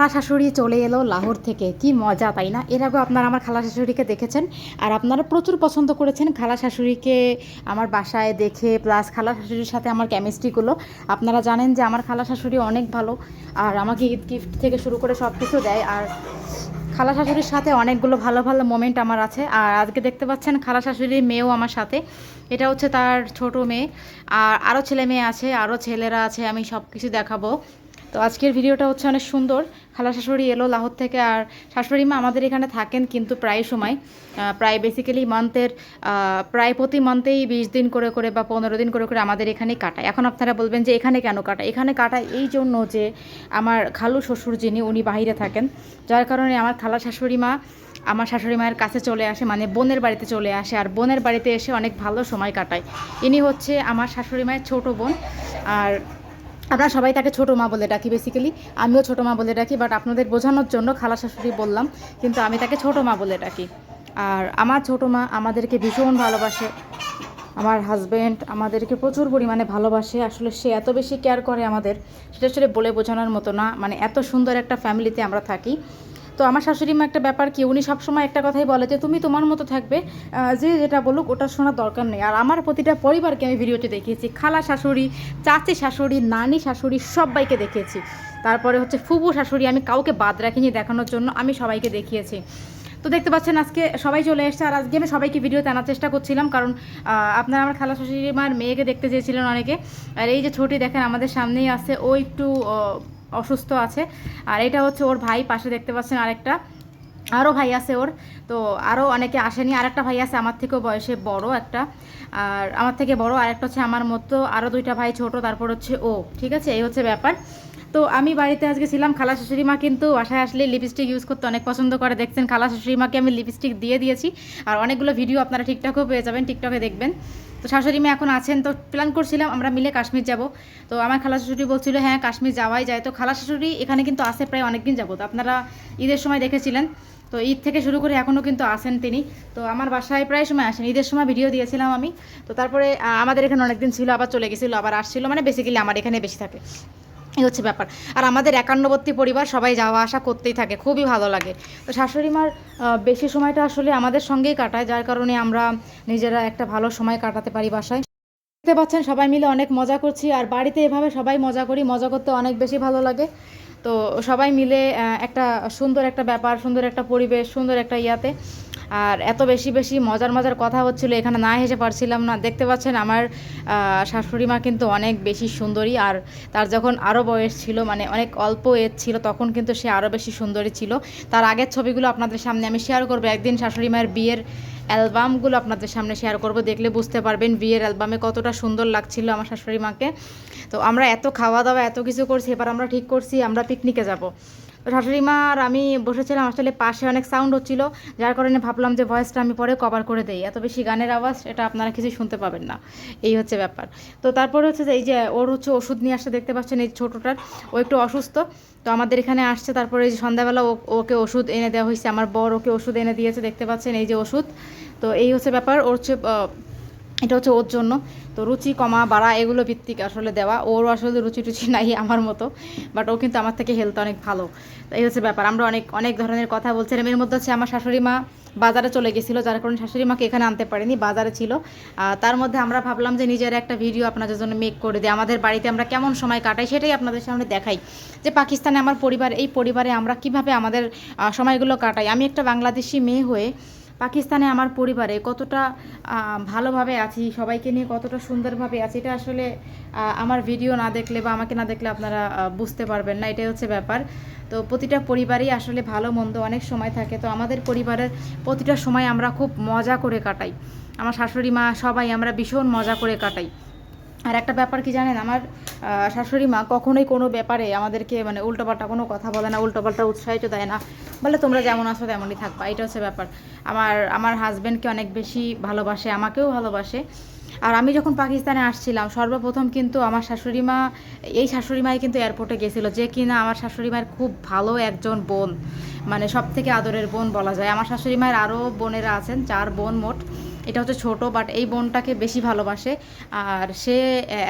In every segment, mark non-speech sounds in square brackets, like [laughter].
খালা শাশুড়ি চলে এলো লাহোর থেকে। কি মজা, তাই না? এর আগেও আপনারা আমার খালা শাশুড়িকে দেখেছেন, আর আপনারা প্রচুর পছন্দ করেছেন খালা শাশুড়িকে আমার বাসায় দেখে প্লাস খালা শাশুড়ির সাথে আমার কেমিস্ট্রিগুলো আপনারা জানেন যে আমার খালা শাশুড়ি অনেক ভালো, আর আমাকে ঈদ গিফট থেকে শুরু করে সব কিছু দেয়, আর খালা শাশুড়ির সাথে অনেকগুলো ভালো ভালো মোমেন্ট আমার আছে। আর আজকে দেখতে পাচ্ছেন খালা শাশুড়ির মেয়েও আমার সাথে। এটা হচ্ছে তার ছোট মেয়ে, আর আরও ছেলে মেয়ে আছে আরও ছেলেরা আছে, আমি সব কিছু দেখাবো। তো আজকের ভিডিওটা হচ্ছে অনেক সুন্দর। খালা শাশুড়ি এলো লাহোর থেকে আর শাশুড়ি মা আমাদের এখানে থাকেন কিন্তু প্রায় সময় প্রায় বেসিক্যালি মান্থের প্রায় প্রতি মান্থেই বিশ দিন করে করে বা পনেরো দিন করে করে আমাদের এখানেই কাটায়। এখন আপনারা বলবেন যে এখানে কেন কাটায়? এখানে কাটায় এই জন্য যে আমার খালু শ্বশুর যিনি, উনি বাহিরে থাকেন, যার কারণে আমার খালা শাশুড়ি মা আমার শাশুড়ি মায়ের কাছে চলে আসে মানে বোনের বাড়িতে চলে আসে আর বোনের বাড়িতে এসে অনেক ভালো সময় কাটায়। ইনি হচ্ছে আমার শাশুড়ি মায়ের ছোটো বোন আর আমরা সবাই তাকে ছোটো মা বলে ডাকি বেসিক্যালি আমিও ছোটো মা বলে ডাকি বাট আপনাদের বোঝানোর জন্য খালা শাশুড়ি বললাম, কিন্তু আমি তাকে ছোটো মা বলে ডাকি। আর আমার ছোটো মা আমাদেরকে ভীষণ ভালোবাসে। আমার হাজব্যান্ড আমাদেরকে প্রচুর পরিমাণে ভালোবাসে। আসলে সে এত বেশি কেয়ার করে আমাদের, সেটা আসলে বলে বোঝানোর মতো না। মানে এত সুন্দর একটা ফ্যামিলিতে আমরা থাকি। তো আমার শাশুড়ি মা একটা ব্যাপার কি, উনি সবসময় একটা কথাই বলে যে, তুমি তোমার মতো থাকবে যে যেটা বলুক ওটা শোনার দরকার নেই। আর আমার প্রতিটা পরিবারকে আমি ভিডিওতে দেখিয়েছি, খালা শাশুড়ি, চাচি শাশুড়ি, নানি শাশুড়ি সবাইকে দেখিয়েছি। তারপরে হচ্ছে ফুবু শাশুড়ি, আমি কাউকে বাদ রাখিনি দেখানোর জন্য, আমি সবাইকে দেখিয়েছি। তো দেখতে পাচ্ছেন আজকে সবাই চলে এসেছে, আর আজকে আমি সবাইকে ভিডিওতে আনার চেষ্টা করছিলাম, কারণ আপনারা আমার খালা শাশুড়ি মার মেয়েকে দেখতে চেয়েছিলেন অনেকে। আর এই যে ছোটি দেখেন, আমাদের সামনেই আছে, ও একটু অসুস্থ আছে। আর এটা হচ্ছে ওর ভাই, পাশে দেখতে পাচ্ছেন আরেকটা। আরও ভাই আছে ওর। তো আরও অনেকে আসেনি। আর একটা ভাই আছে, আমার থেকেও বয়সে বড় একটা। আর আমার থেকে বড় আরেকটা হচ্ছে আমার মতো। আরও দুইটা ভাই ছোট, তারপর হচ্ছে ও। ঠিক আছে? এই হচ্ছে ব্যাপার। তো আমি বাড়িতে আজকে ছিলাম খালা শাশুড়ি মা, কিন্তু বাসায় আসলে লিপস্টিক ইউজ করতে অনেক পছন্দ করে। দেখছেন খালা শাশুড়ি মাকে আমি লিপস্টিক দিয়ে দিয়েছি। আর অনেকগুলো ভিডিও আপনারা ঠিকঠাকও পেয়ে যাবেন টিকটকে দেখবেন। তো শাশুড়ি মা এখন আছেন, তো প্ল্যান করছিলাম আমরা মিলে কাশ্মীর যাব। তো আমার খালা শাশুড়ি বলছিল হ্যাঁ কাশ্মীর যাওয়াই যায়। তো খালা শাশুড়ি এখানে কিন্তু আসে প্রায় অনেকদিন যাব তো আপনারা ঈদের সময় দেখেছিলেন। তো ঈদ থেকে শুরু করে এখনও কিন্তু আসেন তিনি। তো আমার বাসায় প্রায় সময় আসেন। ঈদের সময় ভিডিও দিয়েছিলাম আমি। তো তারপরে আমাদের এখানে অনেকদিন ছিল, আবার চলে গেছিল, আবার আসছিল। মানে বেসিক্যালি আমার এখানে বেশি থাকে। এই হচ্ছে ব্যাপার। আর আমাদের একান্নবর্তী পরিবার সবাই যাওয়া আসা করতেই থাকে, খুবই ভালো লাগে। তো শাশুড়ি মার বেশি সময়টা আসলে আমাদের সঙ্গেই কাটায়, যার কারণে আমরা নিজেরা একটা ভালো সময় কাটাতে পারি বাসায়। দেখতে পাচ্ছেন সবাই মিলে অনেক মজা করছি, আর বাড়িতে এভাবে সবাই মজা করি, মজা করতে অনেক বেশি ভালো লাগে। তো সবাই মিলে একটা সুন্দর একটা ব্যাপার, সুন্দর একটা পরিবেশ, সুন্দর একটা ইয়াতে। আর এত বেশি বেশি মজার মজার কথা হচ্ছিল, এখানে না হেসে পারছিলাম না। দেখতে পাচ্ছেন আমার শাশুড়ি মা কিন্তু অনেক বেশি সুন্দরী আর তার যখন আরও বয়স ছিল মানে অনেক অল্প এজ ছিল, তখন কিন্তু সে আরও বেশি সুন্দরী ছিল। তার আগের ছবিগুলো আপনাদের সামনে আমি শেয়ার করব। একদিন শাশুড়ি মায়ের বিয়ের অ্যালবামগুলো আপনাদের সামনে শেয়ার করব, দেখলে বুঝতে পারবেন বিয়ের অ্যালবামে কতটা সুন্দর লাগছিল আমার শাশুড়ি মাকে। তো আমরা এত খাওয়া দাওয়া, এত কিছু করছি, এবার আমরা ঠিক করছি, আমরা পিকনিকে যাব। তো শাশুড়ি মা আর আমি বসেছিলাম আসলে পাশে অনেক সাউন্ড হচ্ছিল, যার কারণে ভাবলাম যে ভয়েসটা আমি পরে কভার করে দেই। এত বেশি গানের আওয়াজ, এটা আপনারা কিছু শুনতে পাবেন না। এই হচ্ছে ব্যাপার। তো তারপরে হচ্ছে যে এই যে ওর হচ্ছে ওষুধ নিয়ে আসতে দেখতে পাচ্ছেন এই ছোটোটার, ও একটু অসুস্থ। তো আমাদের এখানে আসছে, তারপরে এই যে সন্ধ্যাবেলা ওকে ওষুধ এনে দেওয়া হয়েছে। আমার বর ওকে ওষুধ এনে দিয়েছে, দেখতে পাচ্ছেন এই যে ওষুধ। তো এই হচ্ছে ব্যাপার, ওর হচ্ছে এটা হচ্ছে ওর জন্য। তো রুচি, কমা, বাড়া এগুলো ভিত্তিক আসলে দেওয়া। ওর আসলে রুচি টুচি নাই আমার মতো বাট ও কিন্তু আমার থেকে হেলথ অনেক ভালো। এই হচ্ছে ব্যাপার। আমরা অনেক অনেক ধরনের কথা বলছিলাম এর মধ্যে হচ্ছে আমার শাশুড়ি মা বাজারে চলে গেছিল, যার কারণে শাশুড়ি মাকে এখানে আনতে পারিনি, বাজারে ছিল। তার মধ্যে আমরা ভাবলাম যে নিজের একটা ভিডিও আপনাদের জন্য মেক করে দিই। আমাদের বাড়িতে আমরা কেমন সময় কাটাই সেটাই আপনাদের সামনে দেখাই। যে পাকিস্তানে আমার পরিবার, এই পরিবারে আমরা কীভাবে আমাদের সময়গুলো কাটাই? আমি একটা বাংলাদেশি মেয়ে হয়ে পাকিস্তানে আমার পরিবারে কতটা ভালোভাবে আছি, সবাইকে নিয়ে কতটা সুন্দরভাবে আছি, এটা আসলে আমার ভিডিও না দেখলে বা আমাকে না দেখলে আপনারা বুঝতে পারবেন না, এটাই হচ্ছে ব্যাপার। তো প্রতিটা পরিবারেই আসলে ভালো মন্দ অনেক সময় থাকে, তো আমাদের পরিবারের প্রতিটা সময় আমরা খুব মজা করে কাটাই। আমার শাশুড়ি মা সবাই আমরা ভীষণ মজা করে কাটাই। আর একটা ব্যাপার কি জানেন, আমার শাশুড়ি মা কখনোই কোনো ব্যাপারে আমাদেরকে মানে উল্টোপাল্টা কোনো কথা বলে না, উল্টোপাল্টা উৎসাহিত দেয় না। বলে তোমরা যেমন আসো তেমনই থাকবা এটা হচ্ছে ব্যাপার। আমার আমার হাজব্যান্ডকে অনেক বেশি ভালোবাসে, আমাকেও ভালোবাসে। আর আমি যখন পাকিস্তানে আসছিলাম, সর্বপ্রথম কিন্তু আমার শাশুড়ি মা, এই শাশুড়ি মাই কিন্তু এয়ারপোর্টে গেছিল, যে কিনা আমার শাশুড়ি মায়ের খুব ভালো একজন বোন মানে সব থেকে আদরের বোন বলা যায়। আমার শাশুড়ি মায়ের আরও বোনেরা আছেন, চার বোন মোট। এটা হচ্ছে ছোট বাট এই বোনটাকে বেশি ভালোবাসে। আর সে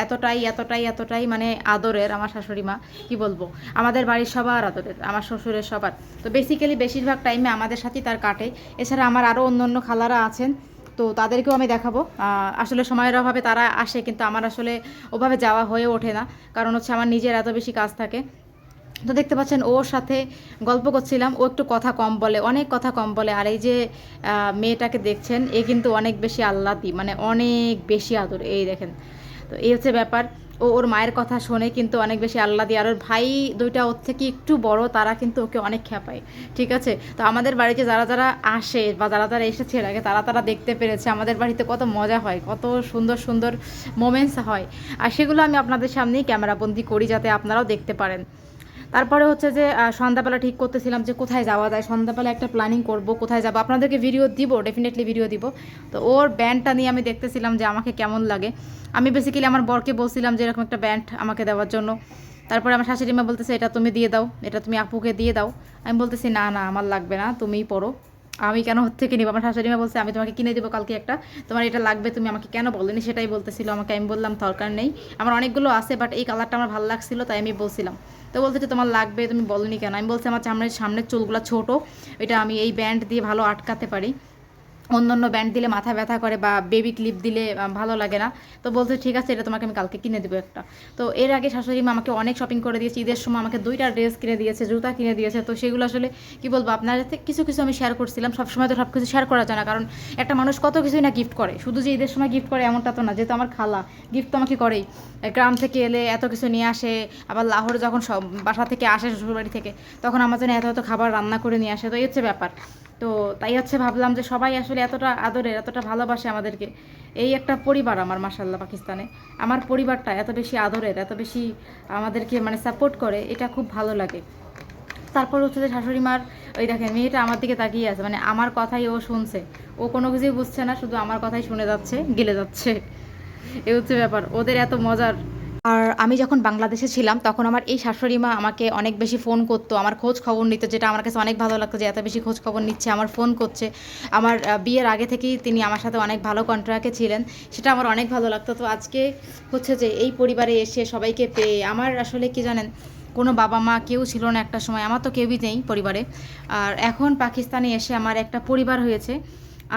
এতটাই এতটাই এতটাই মানে আদরের আমার শাশুড়ি মা, কী বলব? আমাদের বাড়ির সবার আদরের, আমার শ্বশুরের সবার। তো বেসিক্যালি বেশিরভাগ টাইমে আমাদের সাথেই তার কাটে। এছাড়া আমার আরও অন্য অন্য খালারা আছেন, তো তাদেরকেও আমি দেখাবো। আসলে সময়ের অভাবে তারা আসে, কিন্তু আমার আসলে ওভাবে যাওয়া হয়ে ওঠে না। কারণ হচ্ছে আমার নিজের এত বেশি কাজ থাকে। তো দেখতে পাচ্ছেন ওর সাথে গল্প করছিলাম। ও একটু কথা কম বলে, অনেক কথা কম বলে। আর এই যে মেয়েটাকে দেখছেন, এ কিন্তু অনেক বেশি আল্লাতি মানে অনেক বেশি আদর। এই দেখেন, তো এই হচ্ছে ব্যাপার। ও ওর মায়ের কথা শোনে কিন্তু অনেক বেশি আল্লাহ দিয়ে আর ওর ভাই দুইটা ওর থেকে একটু বড়, তারা কিন্তু ওকে অনেক খেপায়, ঠিক আছে? তো আমাদের বাড়িতে যারা যারা আসে বা যারা যারা এসেছে এর আগে, তারা তারা দেখতে পেরেছে আমাদের বাড়িতে কত মজা হয়, কত সুন্দর সুন্দর মোমেন্টস হয়। আর সেগুলো আমি আপনাদের সামনেই ক্যামেরাবন্দি করি যাতে আপনারাও দেখতে পারেন। তারপরে হচ্ছে যে সন্ধ্যাবেলা ঠিক করতেছিলাম যে কোথায় যাওয়া যায়, সন্ধ্যাবেলা একটা প্ল্যানিং করব, কোথায় যাব। আপনাদেরকে ভিডিও দিব ডেফিনেটলি ভিডিও দিব। তো ওর ব্যান্ডটা নিয়ে আমি দেখতেছিলাম যে আমাকে কেমন লাগে। আমি বেসিক্যালি আমার বরকে বলছিলাম যে এরকম একটা ব্যান্ড আমাকে দেওয়ার জন্য। তারপরে আমার শাশুড়ি মা বলতেছে, এটা তুমি দিয়ে দাও, এটা তুমি আপুকে দিয়ে দাও। আমি বলতেছি, না না, আমার লাগবে না, তুমিই পড়ো। আমি কেন হচ্ছে থেকে আমার শাশুড়ি মা বলছে, আমি তোমাকে কিনে দেবো কালকে একটা। তোমার এটা লাগবে, তুমি আমাকে কেন বলনি সেটাই বলতেছিল, আমাকে আমি বললাম দরকার নেই। আমার অনেকগুলো আছে বাট এই কালারটা আমার ভালো লাগছিল, তাই আমি বলছিলাম। তো বলতে যে, তোমার লাগবে, তুমি বলনি কেন? আমি বলছি, আমার সামনের সামনের চুলগুলো ছোটো, এটা আমি এই ব্যান্ড দিয়ে ভালো আটকাতে পারি। অন্য অন্য ব্যান্ড দিলে মাথা ব্যথা করে বা বেবি ক্লিপ দিলে ভালো লাগে না। তো বলছে, ঠিক আছে, এটা তোমাকে আমি কালকে কিনে দেবো একটা। তো এর আগে শাশুড়ি মা আমাকে অনেক শপিং করে দিয়েছে। ঈদের সময় আমাকে দুইটা ড্রেস কিনে দিয়েছে, জুতা কিনে দিয়েছে। তো সেগুলো আসলে, কি বলব, আপনার সাথে কিছু কিছু আমি শেয়ার করছিলাম। সবসময় তো সব কিছু শেয়ার করা যায় না। কারণ একটা মানুষ কত কিছুই না গিফট করে। শুধু যে ঈদের সময় গিফট করে, এমনটা তো না। যেহেতু আমার খালা গিফট তো আমাকে করেই। গ্রাম থেকে এলে এত কিছু নিয়ে আসে। আবার লাহোর যখন সব বাসা থেকে আসে, শ্বশুরবাড়ি থেকে, তখন আমার জন্য এত এত খাবার রান্না করে নিয়ে আসে। তো এই হচ্ছে ব্যাপার। তো তাই হচ্ছে ভাবলাম যে সবাই আসলে এতটা আদরের, এতটা ভালোবাসে আমাদেরকে। এই একটা পরিবার আমার মাসাল্লাহ পাকিস্তানে। আমার পরিবারটা এত বেশি আদরের, এত বেশি আমাদেরকে মানে সাপোর্ট করে, এটা খুব ভালো লাগে। তারপর হচ্ছে যে শাশুড়ি মার, ওই দেখেন, মেয়েটা আমার দিকে তাকিয়ে আছে। মানে আমার কথাই ও শুনছে। ও কোনো কিছুই বুঝছে না, শুধু আমার কথাই শুনে যাচ্ছে, গেলে যাচ্ছে। এ হচ্ছে ব্যাপার। ওদের এত মজার আর আমি যখন বাংলাদেশে ছিলাম, তখন আমার এই শাশুড়ি মা আমাকে অনেক বেশি ফোন করতো। আমার খোঁজ খবর নিত, যেটা আমার কাছে অনেক ভালো লাগতো যে এত বেশি খোঁজ খবর নিচ্ছে, আমার ফোন করছে। আমার বিয়ের আগে থেকেই তিনি আমার সাথে অনেক ভালো কন্ট্রাক্টে ছিলেন, সেটা আমার অনেক ভালো লাগতো। তো আজকে হচ্ছে যে এই পরিবারে এসে সবাইকে পেয়ে আমার আসলে কি জানেন, কোনো বাবা মা কেউ ছিল না একটা সময়, আমার তো কেউই নেই পরিবারে। আর এখন পাকিস্তানে এসে আমার একটা পরিবার হয়েছে।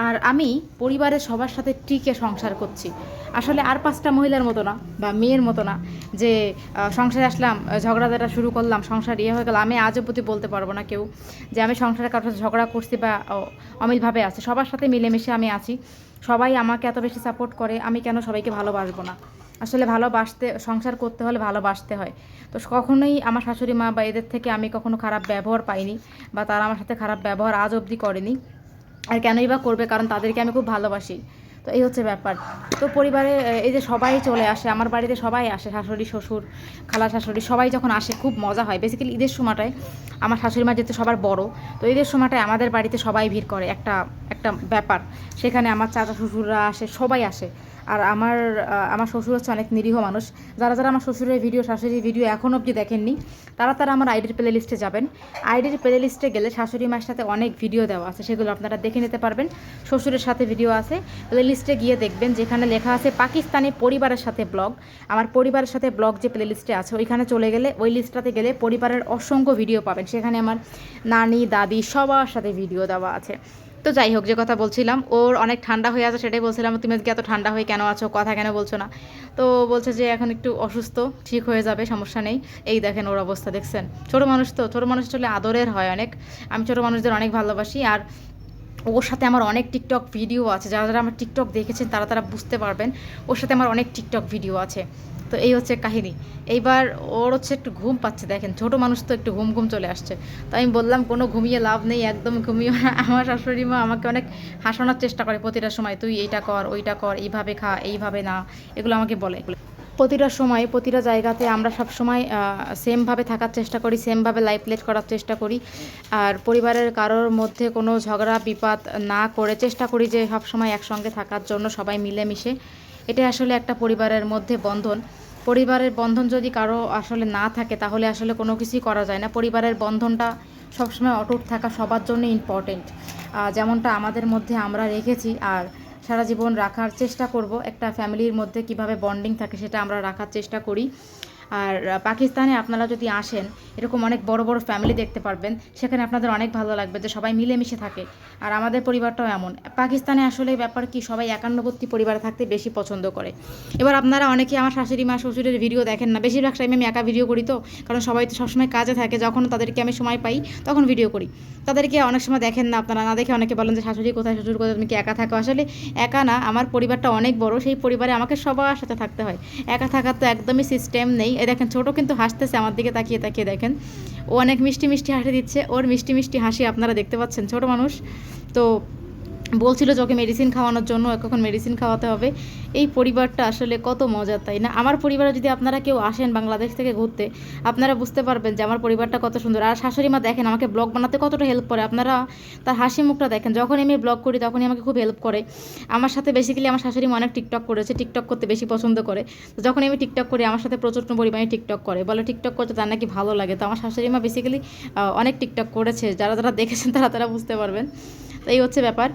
আর আমি পরিবারের সবার সাথে টিকে সংসার করছি। আসলে আর পাঁচটা মহিলার মতো না, বা মেয়ের মতো না, যে সংসারে আসলাম ঝগড়াঝাটা শুরু করলাম, সংসার ইয়ে হয়ে গেল। আমি আজও প্রতি বলতে পারব না কেউ যে, আমি সংসারে কারোর সাথে ঝগড়া করছি বা অমিলভাবে আছে। সবার সাথে মিলেমিশে আমি আছি। সবাই আমাকে এত বেশি সাপোর্ট করে, আমি কেন সবাইকে ভালোবাসবো না? আসলে ভালোবাসতে, সংসার করতে হলে ভালোবাসতে হয়। তো কখনোই আমার শাশুড়ি মা বা এদের থেকে আমি কখনো খারাপ ব্যবহার পাইনি, বা তারা আমার সাথে খারাপ ব্যবহার আজ অবধি করেনি। আর কেনই বা করবে? কারণ তাদেরকে আমি খুব ভালোবাসি। তো এই হচ্ছে ব্যাপার। তো পরিবারে এই যে সবাই চলে আসে, আমার বাড়িতে সবাই আসে, শাশুড়ি, শ্বশুর, খালা শাশুড়ি, সবাই যখন আসে, খুব মজা হয়। বেসিক্যালি ঈদের সময়টায় আমার শাশুড়ি মা যেহেতু সবার বড়, তো ঈদের সময়টায় আমাদের বাড়িতে সবাই ভিড় করে। একটা একটা ব্যাপার। সেখানে আমার চাচা, শ্বশুররা আসে, সবাই আসে। আর আমার আমার শ্বশুর হচ্ছে অনেক নিরীহ মানুষ। যারা যারা আমার শ্বশুরের ভিডিও শাশুড়ির ভিডিও এখন অবধি দেখেননি, তারা তারা আমার আইডির প্লে লিস্টে যাবেন। আইডির প্লে লিস্টে গেলে শাশুড়ি মায়ের সাথে অনেক ভিডিও দেওয়া আছে, সেগুলো আপনারা দেখে নিতে পারবেন। শ্বশুরের সাথে ভিডিও আছে। প্লে লিস্টে গিয়ে দেখবেন, যেখানে লেখা আছে পাকিস্তানি পরিবারের সাথে ব্লগ আমার পরিবারের সাথে ব্লগ যে প্লে লিস্টে আছে, ওইখানে চলে গেলে, ওই লিস্টটাতে গেলে পরিবারের অসংখ্য ভিডিও পাবেন। সেখানে আমার নানি, দাদি সবার সাথে ভিডিও দেওয়া আছে। তো যাই হোক, যে কথা বলছিলাম, ওর অনেক ঠান্ডা হয়ে আছে, সেটাই বলছিলাম, তুমি আজকে এত ঠান্ডা হয়ে কেন আছো? কথা কেন বলছো না? তো বলছে যে, এখন একটু অসুস্থ, ঠিক হয়ে যাবে, সমস্যা নেই। এই দেখেন ওর অবস্থা, দেখছেন? ছোটো মানুষ তো, ছোটো মানুষ চলে আদরের হয় অনেক। আমি ছোটো মানুষদের অনেক ভালোবাসি, আর ওর সাথে আমার অনেক টিকটক ভিডিও আছে। যারা যারা আমার টিকটক দেখেছেন, তারা তারা বুঝতে পারবেন, ওর সাথে আমার অনেক টিকটক ভিডিও আছে। তো এই হচ্ছে কাহিনী। এইবার ওর হচ্ছে একটু ঘুম পাচ্ছে, দেখেন। ছোট মানুষ তো একটু ঘুম ঘুম চলে আসছে। তো আমি বললাম, কোনো ঘুমিয়ে লাভ নেই, একদম ঘুমিয়ে [laughs] আমার শাশুড়ি মা আমাকে অনেক হাসানোর চেষ্টা করে প্রতিটা সময়, তুই এইটা কর, ওইটা কর, এইভাবে খা, এইভাবে না। এগুলো আমাকে বলে। প্রতিটা সময়, প্রতিটা জায়গাতে আমরা সব সময় সেমভাবে থাকার চেষ্টা করি সেমভাবে লাইফ লেট করার চেষ্টা করি। আর পরিবারের কারোর মধ্যে কোনো ঝগড়া, বিপাদ না করে চেষ্টা করি যে সব সময় একসঙ্গে থাকার জন্য সবাই মিলেমিশে। এটা আসলে একটা পরিবারের মধ্যে বন্ধন। পরিবারের বন্ধন যদি কারও আসলে না থাকে, তাহলে আসলে কোনো কিছুই করা যায় না। পরিবারের বন্ধনটা সবসময় অটুট থাকা সবার জন্য ইম্পর্টেন্ট যেমনটা আমাদের মধ্যে আমরা রেখেছি, আর সারা জীবন রাখার চেষ্টা করব। একটা ফ্যামিলির মধ্যে কীভাবে বন্ডিং থাকে সেটা আমরা রাখার চেষ্টা করি। আর পাকিস্তানে আপনারা যদি আসেন, এরকম অনেক বড় বড় ফ্যামিলি দেখতে পারবেন, সেখানে আপনাদের অনেক ভালো লাগবে যে সবাই মিলেমিশে থাকে। আর আমাদের পরিবারটাও এমন। পাকিস্তানে আসলে ব্যাপার কি, সবাই একান্নবর্তী পরিবারে থাকতে বেশি পছন্দ করে। এবার আপনারা অনেকে আমার শাশুড়ি মা, শ্বশুরের ভিডিও দেখেন না। বেশিরভাগ টাইমে আমি একা ভিডিও করি তো, কারণ সবাই তো সবসময় কাজে থাকে, যখন তাদেরকে আমি সময় পাই, তখন ভিডিও করি। তাদেরকে অনেক সময় দেখেন না আপনারা, না দেখে অনেকে বলেন যে, শাশুড়ি কোথায়, শ্বশুর কোথায়, তুমি কি একা থাকো? আসলে একা না, আমার পরিবারটা অনেক বড়, সেই পরিবারে আমাকে সবার সাথে থাকতে হয়। একা থাকার তো একদমই সিস্টেম নেই। এই দেখেন, ছোটো কিন্তু হাসতেছে, আমার দিকে তাকিয়ে তাকিয়ে দেখেন। ও অনেক মিষ্টি মিষ্টি হাসি দিচ্ছে। ওর মিষ্টি মিষ্টি হাসি আপনারা দেখতে পাচ্ছেন, ছোট মানুষ। তো বলছিল যে ওকে মেডিসিন খাওয়ানোর জন্য এখন মেডিসিন খাওয়াতে হবে। এই পরিবারটা আসলে কত মজার, তাই না? আমার পরিবারে যদি আপনারা কেউ আসেন বাংলাদেশ থেকে ঘুরতে, আপনারা বুঝতে পারবেন যে আমার পরিবারটা কত সুন্দর। আর শাশুড়ি মা দেখেন, আমাকে ব্লগ বানাতে কতটা হেল্প করে। আপনারা তার হাসি মুখটা দেখেন। যখন আমি ব্লগ করি, তখনই আমাকে খুব হেল্প করে। আমার সাথে বেসিক্যালি আমার শাশুড়ি মা অনেক টিকটক করেছে টিকটক করতে বেশি পছন্দ করে। তো যখন আমি টিকটক করি, আমার সাথে প্রচুর পরিমাণে টিকটক করে। বলে টিকটক করতে তার নাকি ভালো লাগে। তো আমার শাশুড়ি মা বেসিক্যালি অনেক টিকটক করেছে। যারা যারা দেখেছেন তারা তারা বুঝতে পারবেন। তো এই হচ্ছে ব্যাপার।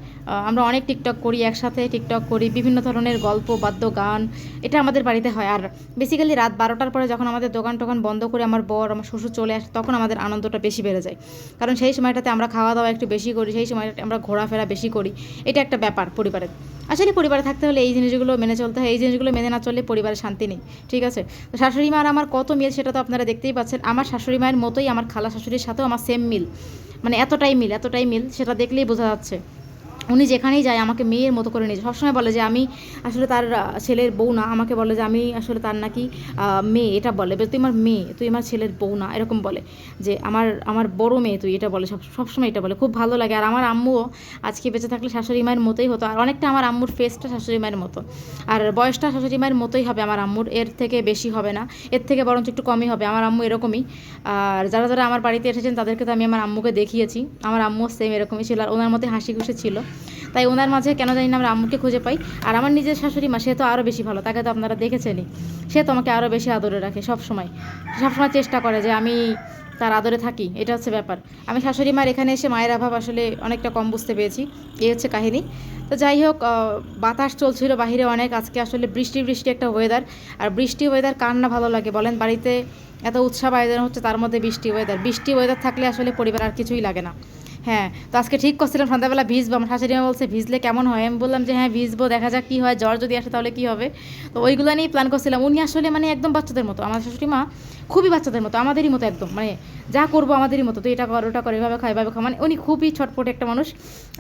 আমরা অনেক টিকটক করি, একসাথে টিকটক করি, বিভিন্ন ধরনের গল্প বাদ্য গান এটা আমাদের বাড়িতে হয়। আর বেসিক্যালি রাত বারোটার পরে যখন আমাদের দোকান টোকান বন্ধ করে আমার বর, আমার শ্বশুর চলে আসে, তখন আমাদের আনন্দটা বেশি বেড়ে যায়। কারণ সেই সময়টাতে আমরা খাওয়া দাওয়া একটু বেশি করি, সেই সময়টাতে আমরা ঘোরাফেরা বেশি করি। এটা একটা ব্যাপার পরিবারের। আসলে পরিবারে থাকতে হলে এই জিনিসগুলো মেনে চলতে হয়, এই জিনিসগুলো মেনে না চললে পরিবারে শান্তি নেই, ঠিক আছে? তো শাশুড়ি মা আর আমার কত মিল সেটা তো আপনারা দেখতেই পাচ্ছেন। আমার শাশুড়ি মায়ের মতোই আমার খালা শাশুড়ির সাথেও আমার সেম মিল। মানে এতটাই মিল এতটাই মিল সেটা দেখলেই বোঝা যাচ্ছে। উনি যেখানেই যায় আমাকে মেয়ের মতো করে নিয়ে। সবসময় বলে যে আমি আসলে তার ছেলের বউ না। আমাকে বলে যে আমি আসলে তার নাকি মেয়ে। এটা বলে বলে, তুই আমার মেয়ে তুই আমার ছেলের বউ না। এরকম বলে যে আমার আমার বড় মেয়ে তুই এটা বলে। সব সবসময় এটা বলে। খুব ভালো লাগে। আর আমার আম্মুও আজকে বেঁচে থাকলে শাশুড়ি মায়ের মতোই হতো। আর অনেকটা আমার আম্মুর ফেসটা শাশুড়ি মায়ের মতো। আর বয়সটা শাশুড়ি মায়ের মতোই হবে আমার আম্মুর। এর থেকে বেশি হবে না। এর থেকে বরঞ্চ একটু কমই হবে। আমার আম্মু এরকমই। আর যারা যারা আমার বাড়িতে এসেছেন তাদেরকে তো আমি আমার আম্মুকে দেখিয়েছি। আমার আম্মু সেম এরকমই ছিল। আর ওনার মধ্যে হাসি খুশি ছিল। তাই ওনার মাঝে কেন জানি না আমরা আম্মুকে খুঁজে পাই। আর আমার নিজের শাশুড়ি মা, সে তো আরও বেশি ভালো, তাকে তো আপনারা দেখেছেনই। সে তো আমাকে আরও বেশি আদরে রাখে সব সময় সবসময় চেষ্টা করে যে আমি তার আদরে থাকি, এটা হচ্ছে ব্যাপার। আমি শাশুড়ি মার এখানে এসে মায়ের অভাব আসলে অনেকটা কম বুঝতে পেরেছি, এই হচ্ছে কাহিনী। তো যাই হোক বাতাস চলছিল বাহিরে অনেক, আজকে আসলে বৃষ্টি বৃষ্টি একটা ওয়েদার আর বৃষ্টি ওয়েদার কার না ভালো লাগে বলেন? বাড়িতে এত উৎসাহ আয়োজন হচ্ছে, তার মধ্যে বৃষ্টি ওয়েদার বৃষ্টি ওয়েদার থাকলে আসলে পরিবার আর কিছুই লাগে না। হ্যাঁ তো আজকে ঠিক করছিলাম সন্ধ্যাবেলা ভিজবো। আমার শাশুড়ি মা বলছে, ভিজলে কেমন হয়? আমি বললাম যে হ্যাঁ ভিজবো, দেখা যাক কী হয়। জ্বর যদি আসে তাহলে কী হবে? তো ওইগুলো নিয়েই প্ল্যান করছিলাম। উনি আসলে মানে একদম বাচ্চাদের মতো। আমার শাশুড়ি মা খুবই বাচ্চাদের মতো, আমাদেরই মতো একদম। মানে যা করব আমাদেরই মতো। তো এটা কর, ওটা করে, এভাবে খাই এভাবে খা মানে উনি খুবই ছটপটে একটা মানুষ।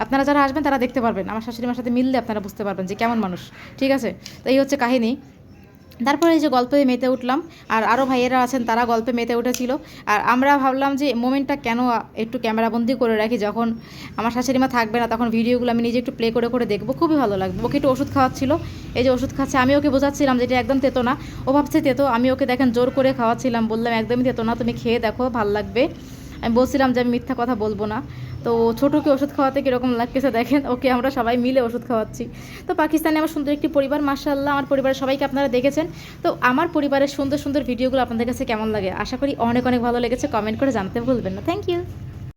আপনারা যারা আসবেন, তারা দেখতে পারবেন। আমার শাশুড়ি মার সাথে মিললে আপনারা বুঝতে পারবেন যে কেমন মানুষ। ঠিক আছে? তো এই হচ্ছে কাহিনী। তারপরে এই যে গল্পে মেতে উঠলাম, আর আরও ভাইয়েরা আছেন, তারা গল্পে মেতে উঠেছিল। আর আমরা ভাবলাম যে মোমেন্টটা কেন একটু ক্যামেরাবন্দি করে রাখি, যখন আমার শাশুড়ি মা থাকবে না, তখন ভিডিওগুলো আমি নিজে একটু প্লে করে করে দেখব। খুবই ভালো লাগবে। ওকে একটু ওষুধ খাওয়াচ্ছিল। এই যে ওষুধ খাচ্ছে, আমি ওকে বোঝাচ্ছিলাম যে এটা একদম তেতো না। ও ভাবছে তেতো, আমি ওকে দেখেন জোর করে খাওয়াচ্ছিলাম। বললাম, একদমই তেতো না, তুমি খেয়ে দেখো, ভালো লাগবে। আমি বলছিলাম যে আমি মিথ্যা কথা বলব না। তো ছোটোকে ওষুধ খাওয়াতে কীরকম লাগতেছে দেখেন, ওকে আমরা সবাই মিলে ওষুধ খাওয়াচ্ছি। তো পাকিস্তানে আমার সুন্দর একটি পরিবার মার্শাল্লাহ আমার পরিবারের সবাইকে আপনারা দেখেছেন। তো আমার পরিবারের সুন্দর সুন্দর ভিডিওগুলো আপনাদের কাছে কেমন লাগে? আশা করি অনেক অনেক ভালো লেগেছে, কমেন্ট করে জানতে ভুলবেন না। Thank you